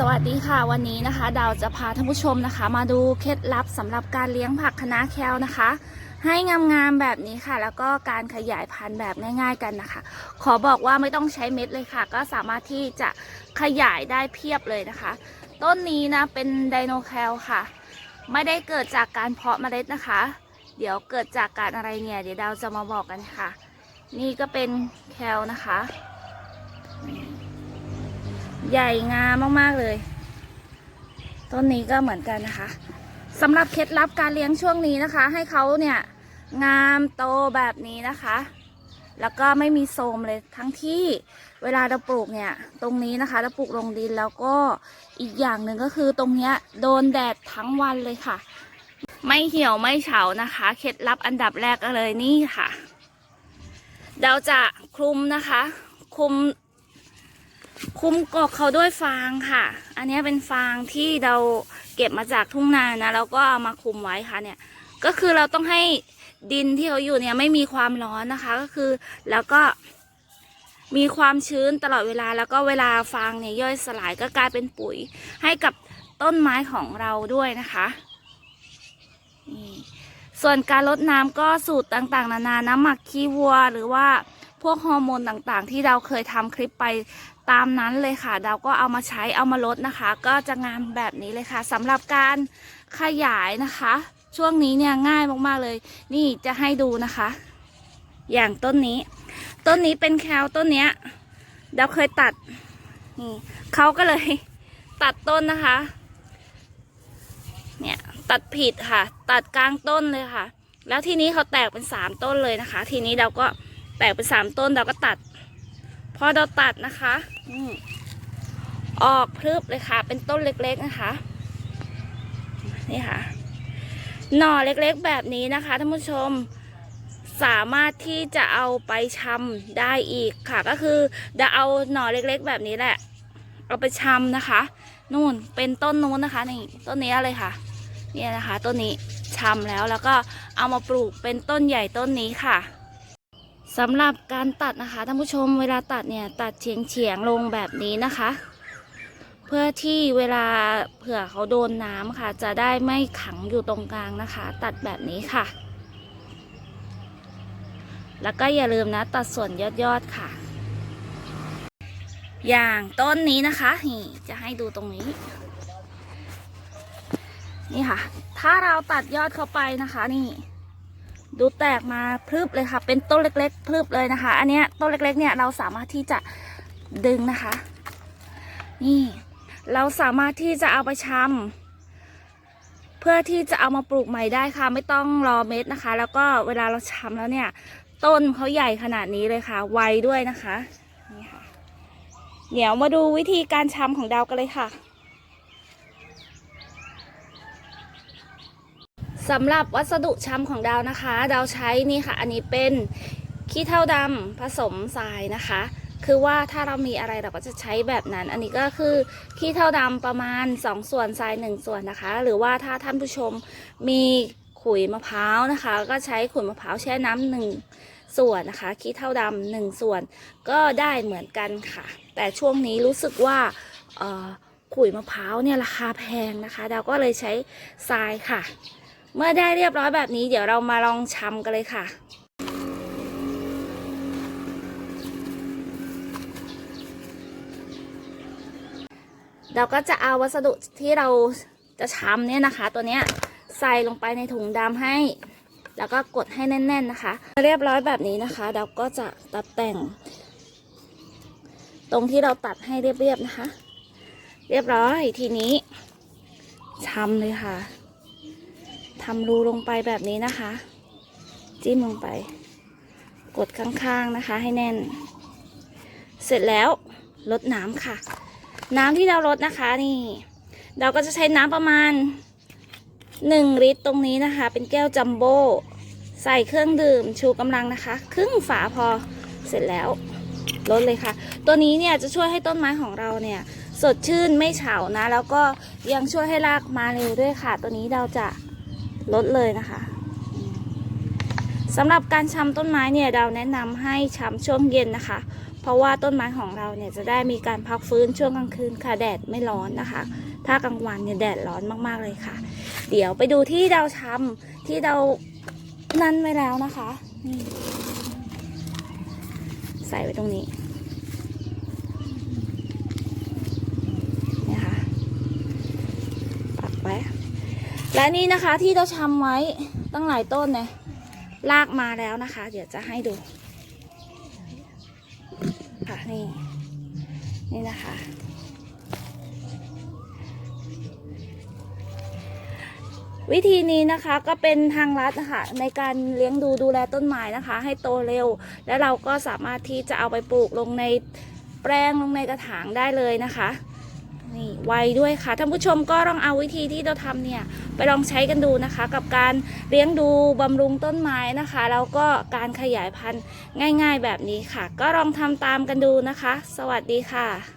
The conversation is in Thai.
สวัสดีค่ะวันนี้นะคะ ดาวจะพาท่านผู้ชมนะคะ มาดูเคล็ดลับสำหรับการเลี้ยงผักคะน้าแคลนะคะ ให้งามๆแบบนี้ค่ะ แล้วก็การขยายพันธุ์แบบง่าย ๆกันนะคะ ขอบอกว่าไม่ต้องใช้เม็ดเลยค่ะ ก็สามารถที่จะขยายได้เพียบเลยนะคะ ต้นนี้นะเป็นไดโนแคลค่ะ ไม่ได้เกิดจากการเพาะเมล็ดนะคะ เดี๋ยวเกิดจากการอะไรเนี่ย เดี๋ยวดาวจะมาบอกกันค่ะ นี่ก็เป็นแคลนะคะ ใหญ่งามมากๆเลย ต้นนี้ก็เหมือนกันนะคะสำหรับเคล็ดลับการเลี้ยงช่วงนี้นะคะ ให้เขาเนี่ยงามโตแบบนี้นะคะ แล้วก็ไม่มีโทมเลยทั้งที่เวลาเราปลูกเนี่ย ตรงนี้นะคะ เราปลูกลงดินแล้วก็อีกอย่างหนึ่งก็คือตรงเนี้ยโดนแดดทั้งวันเลยค่ะ ไม่เหี่ยวไม่เฉานะคะ เคล็ดลับอันดับแรกก็เลยนี่ค่ะ เราจะคลุมนะคะ คลุม คุมกกเขาด้วยฟางค่ะ อันนี้เป็นฟางที่เราเก็บมาจากทุ่งนานะแล้วก็เอามาคุมไว้ค่ะเนี่ย ก็คือเราต้องให้ดินที่เขาอยู่เนี่ยไม่มีความร้อนนะคะ ก็คือแล้วก็มีความชื้นตลอดเวลาแล้วก็เวลาฟางเนี่ยย่อยสลายก็กลายเป็นปุ๋ย ให้กับต้นไม้ของเราด้วยนะคะนี่ส่วนการลดน้ำก็สูตรต่างๆ นานาน้ำหมักขี้วัว หรือว่าพวกฮอร์โมนต่างๆ ที่เราเคยทำคลิปไป ตามนั้นเลยค่ะเราก็เอามาใช้เอามาลดนะคะ ก็จะงามแบบนี้เลยค่ะสำหรับการขยายนะคะ ช่วงนี้เนี่ยง่ายมากๆเลย นี่จะให้ดูนะคะ อย่างต้นนี้ ต้นนี้เป็นแคลต้นเนี้ยเราเคยตัดนี่เขาก็เลยตัดต้นนะคะ เนี่ยตัดผิดค่ะ ตัดกลางต้นเลยค่ะ แล้วทีนี้เขาแตกเป็นสามต้นเลยนะคะ ทีนี้เราก็แตกเป็นสามต้นเราก็ตัด พอเราตัดนะคะอืมออกพรึบเลยค่ะ เป็นต้นเล็กๆนะคะ นี่ค่ะ หน่อเล็กๆแบบนี้นะคะท่านผู้ชมสามารถที่จะเอาไปชำได้อีกค่ะ ก็คือจะเอาหน่อเล็กๆแบบนี้แหละ เอาไปชำนะคะ นู่นเป็นต้นนู้นนะคะนี่ต้นนี้เลยค่ะเนี่ยนะคะต้นนี้ชำแล้วแล้วก็เอามาปลูกเป็นต้นใหญ่ต้นนี้ค่ะ สำหรับการตัดนะคะท่านผู้ชมเวลาตัดเนี่ยตัดเฉียงเฉียงลงแบบนี้นะคะ เพื่อที่เวลาเผื่อเขาโดนน้ำค่ะ จะได้ไม่ขังอยู่ตรงกลางนะคะ ตัดแบบนี้ค่ะ แล้วก็อย่าลืมนะตัดส่วนยอดยอดๆค่ะ อย่างต้นนี้นะคะนี่จะให้ดูตรงนี้ นี่ค่ะ ถ้าเราตัดยอดเข้าไปนะคะนี่ ดูแตกมาพรึบเลยค่ะ เป็นต้นเล็กๆพรึบเลยนะคะ อันเนี้ยต้นเล็กๆเนี่ยเราสามารถที่จะดึงนะคะ นี่ เราสามารถที่จะเอาไปชำเพื่อที่จะเอามาปลูกใหม่ได้ค่ะ ไม่ต้องรอเม็ดนะคะ แล้วก็เวลาเราชำแล้วเนี่ย ต้นเขาใหญ่ขนาดนี้เลยค่ะ ไวด้วยนะคะนี่ค่ะเดี๋ยวมาดูวิธีการชำของดาวกันเลยค่ะ สำหรับวัสดุชำของดาวนะคะ ดาวใช้นี่ค่ะ อันนี้เป็นขี้เถ้าดำผสมทรายนะคะ คือว่าถ้าเรามีอะไรเราก็จะใช้แบบนั้น อันนี้ก็คือขี้เถ้าดำประมาณ 2 ส่วนทราย 1 ส่วนนะคะ หรือว่าถ้าท่านผู้ชมมีขุยมะพร้าวนะคะ ก็ใช้ขุยมะพร้าวแช่น้ำหนึ่งส่วนนะคะขี้เถ้าดำหนึ่งส่วนก็ได้เหมือนกันค่ะ แต่ช่วงนี้รู้สึกว่าขุยมะพร้าวเนี่ยราคาแพงนะคะ ดาวก็เลยใช้ทรายค่ะ เมื่อได้เรียบร้อยแบบนี้เดี๋ยวเรามาลองชำกันเลยค่ะเราก็จะเอาวัสดุที่เราจะชำเนี่ยนะคะ ตัวเนี้ยใส่ลงไปในถุงดำให้ แล้วก็กดให้แน่น ๆ นะคะ เรียบร้อยแบบนี้นะคะ เราก็จะตัดแต่ง ตรงที่เราตัดให้เรียบๆนะคะ เรียบร้อยทีนี้ชำเลยค่ะ ทำรูลงไปแบบนี้นะคะ จิ้มลงไป กดข้างๆนะคะ ให้แน่น เสร็จแล้วลดน้ำค่ะ น้ำที่เราลดนะคะนี่ เราก็จะใช้น้ำประมาณ 1 ลิตรตรงนี้นะคะ เป็นแก้วจัมโบ้ใส่เครื่องดื่มชูกำลังนะคะ ครึ่งฝาพอเสร็จแล้วลดเลยค่ะ ตัวนี้เนี่ยจะช่วยให้ต้นไม้ของเราเนี่ยสดชื่นไม่เฉานะ แล้วก็ยังช่วยให้รากมาเร็วด้วยค่ะ ตัวนี้เราจะ ลดเลยนะคะสำหรับการชำต้นไม้เนี่ยเราแนะนำให้ชำช่วงเย็นนะคะ เพราะว่าต้นไม้ของเราเนี่ยจะได้มีการพักฟื้นช่วงกลางคืนค่ะแดดไม่ร้อนนะคะ ถ้ากลางวันเนี่ยแดดร้อนมากๆเลยค่ะ เดี๋ยวไปดูที่เราทำที่เรานั่นไว้แล้วนะคะนี่ใส่ไว้ตรงนี้นี่ค่ะปักไว้ และนี่นะคะที่เราทำไว้ตั้งหลายต้นเนี่ยลากมาแล้วนะคะ เดี๋ยวจะให้ดู ค่ะนี่ นี่นะคะ วิธีนี้นะคะก็เป็นทางลัดนะคะในการเลี้ยงดูดูแลต้นไม้นะคะ ให้โตเร็ว และเราก็สามารถที่จะเอาไปปลูกลงในแปลงลงในกระถางได้เลยนะคะ นี่ไวด้วยค่ะท่านผู้ชมก็ลองเอาวิธีที่เราทำเนี่ยไปลองใช้กันดูนะคะ กับการเลี้ยงดูบำรุงต้นไม้นะคะแล้วก็การขยายพันธุ์ง่าย ๆ แบบนี้ค่ะ ก็ลองทำตามกันดูนะคะ สวัสดีค่ะ